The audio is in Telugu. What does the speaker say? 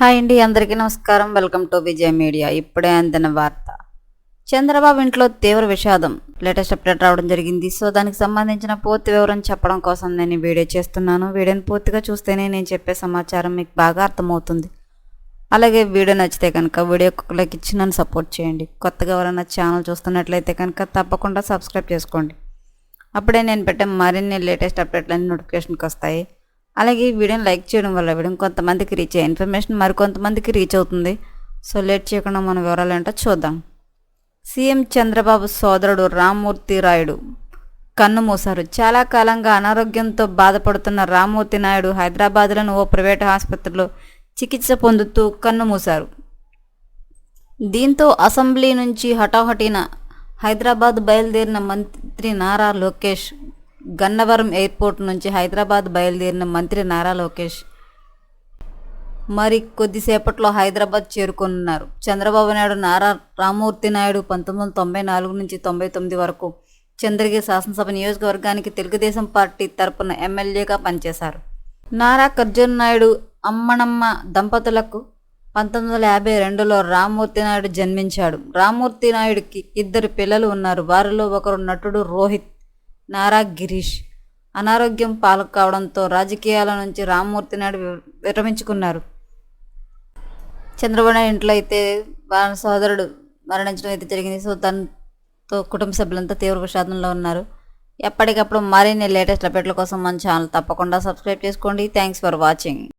హాయ్ అండి అందరికీ నమస్కారం. Welcome to Vijay media. ఇప్పుడే అందిన వార్త. చంద్రబాబు ఇంట్లో తీవ్ర విషాదం. లేటెస్ట్ అప్డేట్ రావడం జరిగింది. సో దానికి సంబంధించిన పూర్తి వివరం చెప్పడం కోసం నేను వీడియో చేస్తున్నాను. వీడియోని పూర్తిగా చూస్తేనే నేను చెప్పే సమాచారం మీకు బాగా అర్థమవుతుంది. అలాగే వీడియో నచ్చితే కనుక వీడియో లైక్ ఇచ్చి నన్ను సపోర్ట్ చేయండి. కొత్తగా ఎవరైనా ఛానల్ చూస్తున్నట్లయితే కనుక తప్పకుండా సబ్స్క్రైబ్ చేసుకోండి. అప్పుడే నేను పెట్టే మరిన్ని లేటెస్ట్ అప్డేట్లన్నీ నోటిఫికేషన్కి వస్తాయి. అలాగే ఈ వీడియోని లైక్ చేయడం వల్ల వీడియో కొంతమందికి రీచ్ అయ్యే ఇన్ఫర్మేషన్ మరికొంతమందికి రీచ్ అవుతుంది. సో లేట్ చేయకుండా మన వివరాలు ఏంటో చూద్దాం. సీఎం చంద్రబాబు సోదరుడు రామ్మూర్తి రాయుడు కన్ను మూశారు. చాలా కాలంగా అనారోగ్యంతో బాధపడుతున్న రామ్మూర్తి నాయుడు హైదరాబాద్లోని ఓ ప్రైవేట్ ఆసుపత్రిలో చికిత్స పొందుతూ కన్ను మూశారు. దీంతో అసెంబ్లీ నుంచి హఠాహటిన హైదరాబాద్ బయలుదేరిన మంత్రి నారా లోకేష్ గన్నవరం ఎయిర్పోర్ట్ నుంచి హైదరాబాద్ బయలుదేరిన మంత్రి నారా లోకేష్ మరి కొద్దిసేపట్లో హైదరాబాద్ చేరుకున్నారు చంద్రబాబు నాయుడు నారా రామూర్తి నాయుడు పంతొమ్మిది వందల తొంభై నాలుగు నుంచి తొంభై తొమ్మిది వరకు చంద్రగిరి శాసనసభ నియోజకవర్గానికి తెలుగుదేశం పార్టీ తరపున ఎమ్మెల్యేగా పనిచేశారు. నారా కర్జున్ నాయుడు అమ్మనమ్మ దంపతులకు పంతొమ్మిది వందల యాభై రెండులో రామ్మూర్తి నాయుడు జన్మించాడు. రామ్మూర్తి నాయుడికి ఇద్దరు పిల్లలు ఉన్నారు. వారిలో ఒకరు నటుడు రోహిత్. నారా గిరీష్. అనారోగ్యం పాలు కావడంతో రాజకీయాల నుంచి రామ్మూర్తి నాయుడు వి- విరమించుకున్నారు. చంద్రబాబు నాయుడు ఇంట్లో అయితే వాళ్ళ సోదరుడు మరణించడం అయితే జరిగింది. సో దాంతో కుటుంబ సభ్యులంతా తీవ్ర విషాదంలో ఉన్నారు. ఎప్పటికప్పుడు మరిన్ని లేటెస్ట్ అప్డేట్ల కోసం మన ఛానల్ తప్పకుండా సబ్స్క్రైబ్ చేసుకోండి. Thanks for watching.